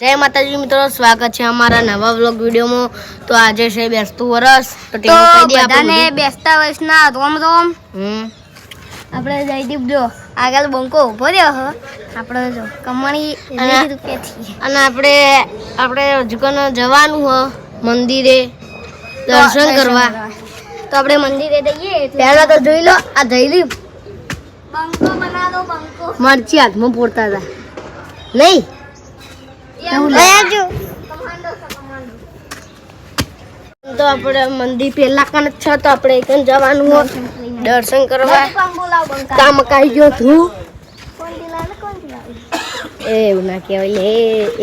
જય માતાજી મિત્રો સ્વાગત છે અમારા નવા વ્લોગ વિડીયોમાં. તો આજે છે બેસતું વરસ. તો બધાને બેસતા વર્ષના રોમ રોમ. હમ. આપણે જયદીપ જો આગળ બંકો ઊભો રહ્યો હો. આપણે જો કમણી અને- રૂપિયાથી અને આપણે આપણે હજુ જવાનું હ મંદિરે દર્શન કરવા. તો આપણે મંદિરે જઈએ પહેલા તો જોઈ લો આ જયદીપ બંકો બનાવો બંકો. મરચી હાથમાં ફોડતા હતા. નહીં એવું અહીંયા જો. કમાન્ડો છે, કમાન્ડો. તો આપણે મંદિર પેલા કણ છે તો આપણે એક જવાનું હો દર્શન કરવા. કામ કાઈ ગયો તું? એવું ના કહેવાય. લે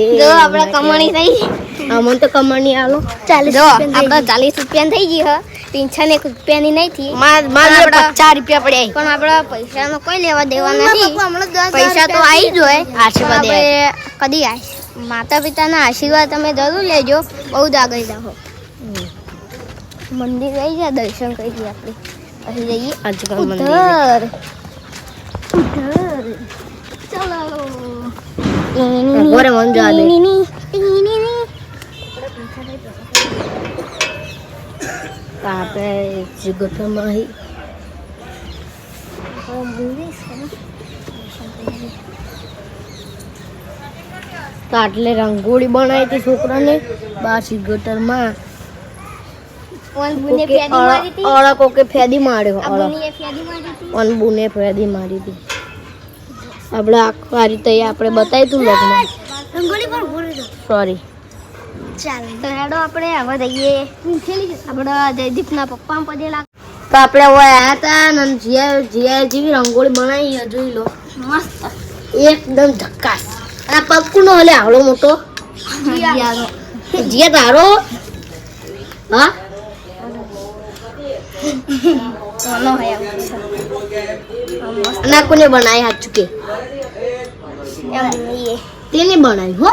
એ જો આપણે કમાણી થઈ. અમને તો કમાણી આલો. ચાલીસ જો આપણે ચાલીસ રૂપિયા થઈ ગઈ હ. ને એક રૂપિયાની નહીં થી મારે પચાસ રૂપિયા પડ્યા પણ આપણા પૈસાનો કોઈ લેવા દેવા નથી. પૈસા તો આવી જ હોય. આશીર્વાદ કદી આશ માતા પિતાના આશીર્વાદ તમે જરૂર લેજો. બહુ જ આગળ જાઓ મંદિર આવી જાય દર્શન કરી દઈએ આપણે. પછી જઈએ. આજકાલ ઉધર. ઉધર. ચલો. ઘરે મન દે. આપણે જગતમાં અહીં તો આટલે રંગોળી બનાવી હતી છોકરાને. બાર ગટરમાં. કોકે અળ- અળ કોકે ફેદી માર્યો અળ. અનબુને ફેદી મારી હતી? આપણે આખું આ રીતે આપણે બતાવ્યું તું લગ્ન. રંગોળી પર ભૂલી દો. સોરી ચાલે તો હેડો આપણે હવે જઈએ. આપણે જયદીપના પપ્પા પદે લાગ તો આપણે હવે આયા હતા ને જીયા જીયા જેવી રંગોળી બનાવી છે, જોઈ લો. મસ્ત. એકદમ ઝક્કાસ અને આ પગ કોનો હલે આવડો મોટો. જીયા તારો હા આ કોને બનાવી હાથ ચૂકે તેને બનાવી.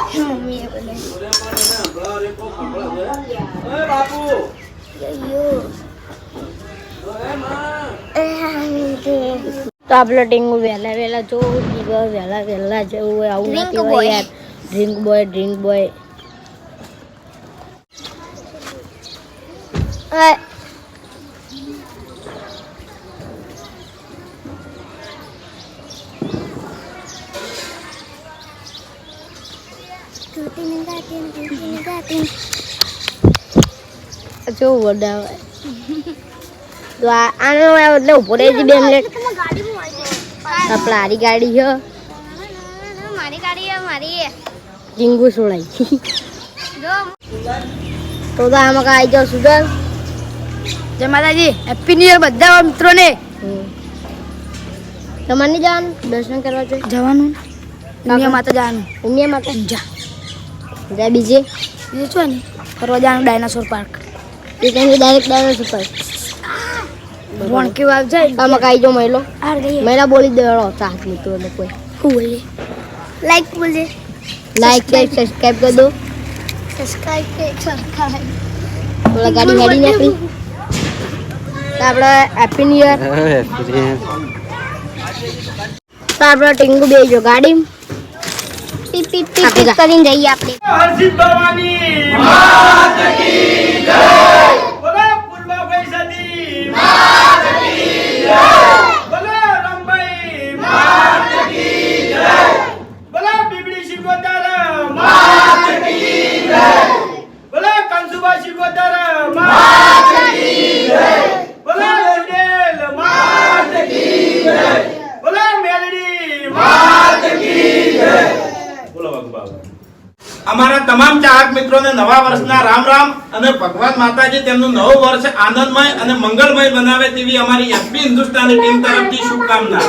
તો આપણે ટીંગુ વહેલા વહેલા જોવું દિવસ વહેલા વહેલા જવું હોય આવું નથી હોય યાર. ડ્રિંક બોય ડ્રિંક બોય જો વડાવે? તો આનો એટલે ઊભો રહી છે બે મિનિટ આપણે આરી ગાડી છે મારી ગાડી છે, મારી ડીંગુ સોળાઈ. તો તો આમાં કાંઈ આવી જાઓ સુધર. જય માતાજી હેપી ન્યુ યર બધા મિત્રોને. તમારે નહીં જવાનું? દર્શન કરવા છે? જવાનું. ઉમિયા માતા જવાનું. ઉમિયા માતા જા. જા બીજે. બીજું શું ને? ફરવા જવાનું ડાયનાસોર પાર્ક એ ડાયરેક્ટ ડાયરેક્ટ ઉપર વણકી વાવ જાય. આમાં કાંઈ જો મહિલો હાર મહિલા બોલી દેવાળો સાથ મિત્રો એટલે કોઈ. શું બોલીએ લાઈક બોલજે લાઈક લાઈક સબસ્ક્રાઈબ કરી દો. સબસ્ક્રાઇબ કે સબસ્ક્રાઇબ થોડા ગાડી ગાડી નાખી. તો આપણે હેપી ન્યુ યર તો આપણે ટીંગુ બે જો ગાડી પી પી પી કરીને જઈએ આપણે. હર્ષિત ભવાની માતા કી જય કી અમારા તમામ ચાહક મિત્રોને નવા વર્ષના રામ રામ અને ભગવાન માતાજી તેમનું નવું વર્ષ આનંદમય અને મંગળમય બનાવે તેવી અમારી એસપી હિન્દુસ્તાની ટીમ તરફથી શુભકામના.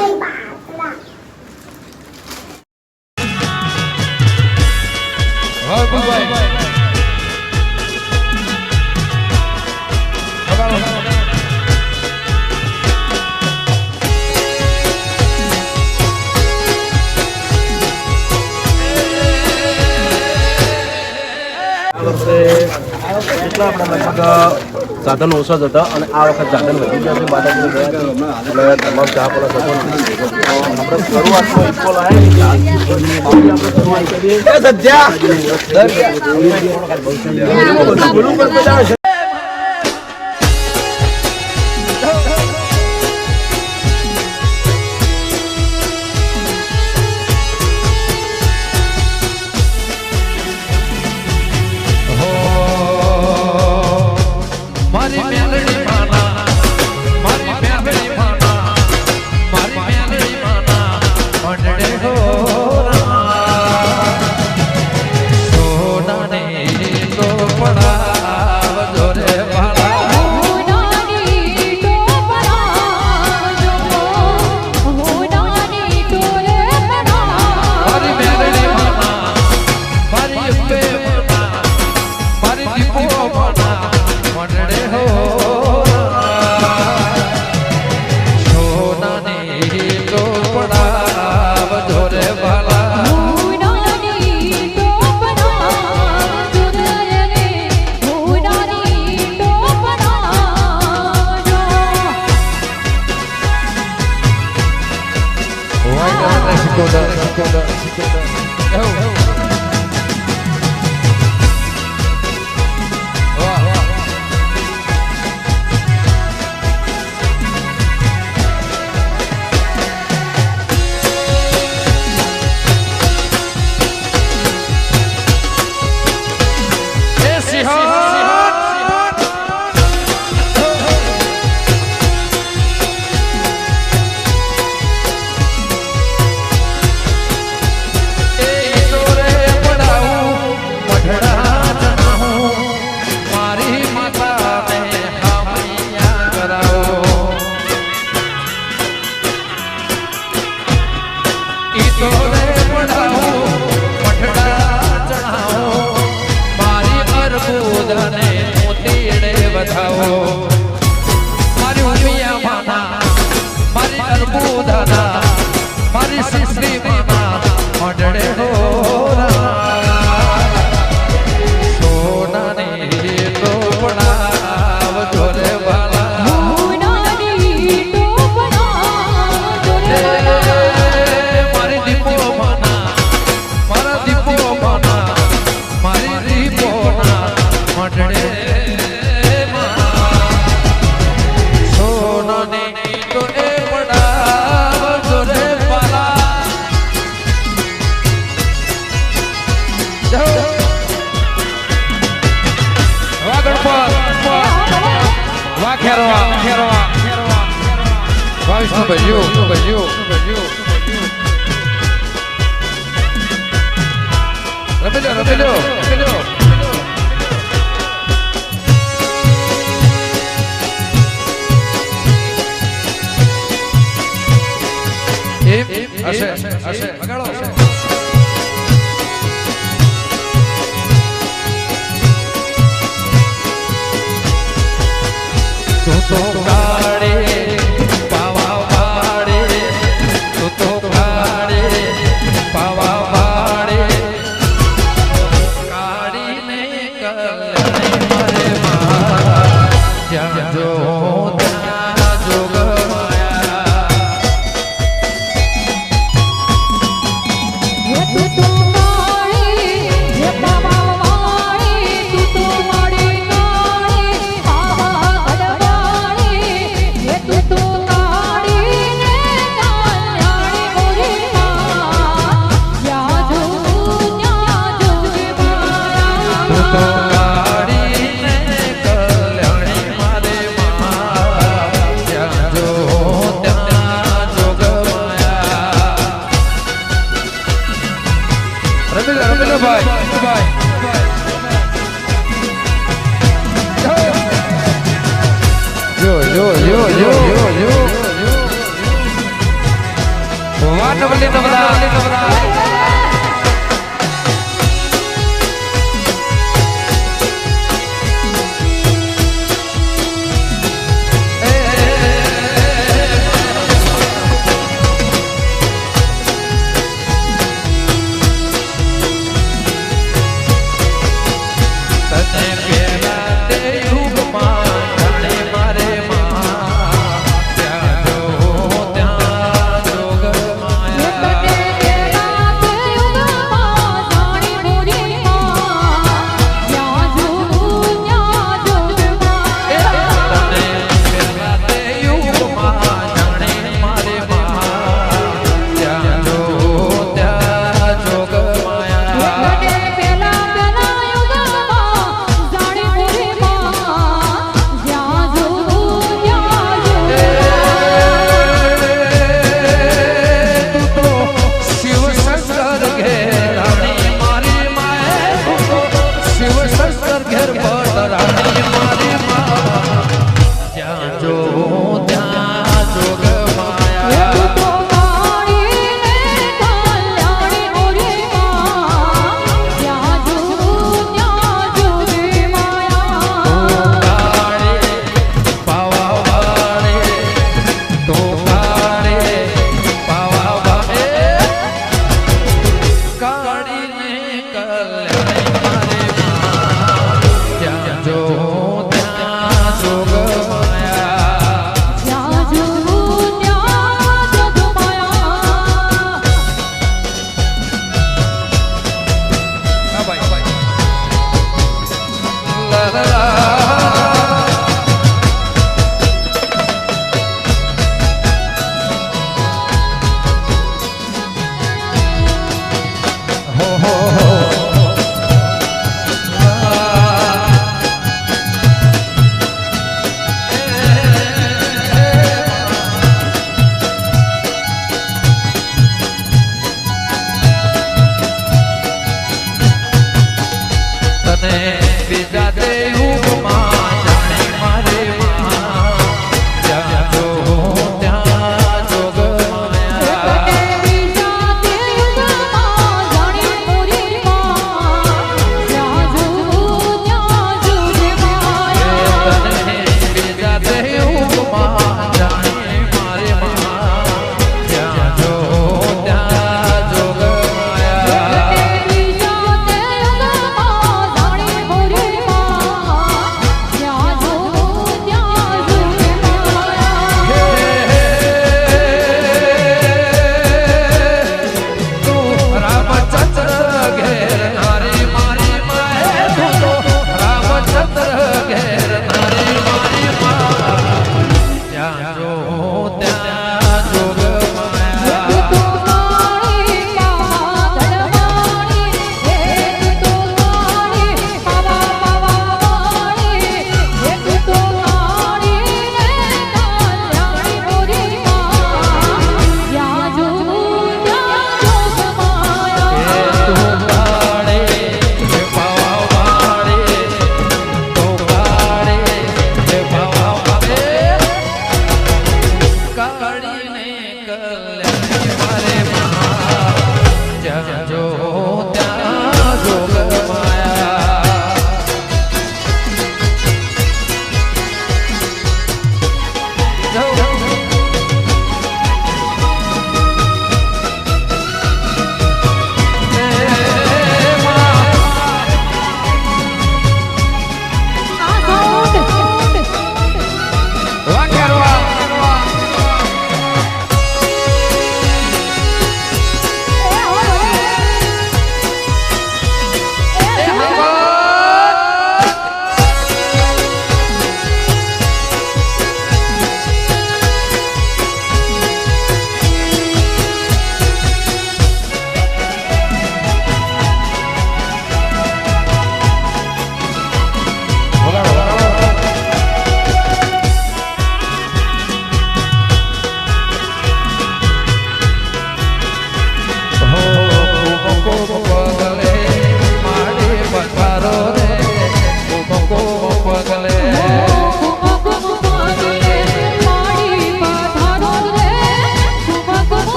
વખતના આપણે લગભગ સાધન ઓછા જ હતા અને આ વખત સાધન વધી ગયા છે માતાજી એટલે તમામ ચા પર આપણે શરૂઆતમાં શરૂઆત మాట్లాడే હશે હશે વગાડો તો કાળે પાવા પાડે તો તો કાળે પાવા પાડે. કાળીને કલને મરે મારા. ત્યાં જો ત્યાં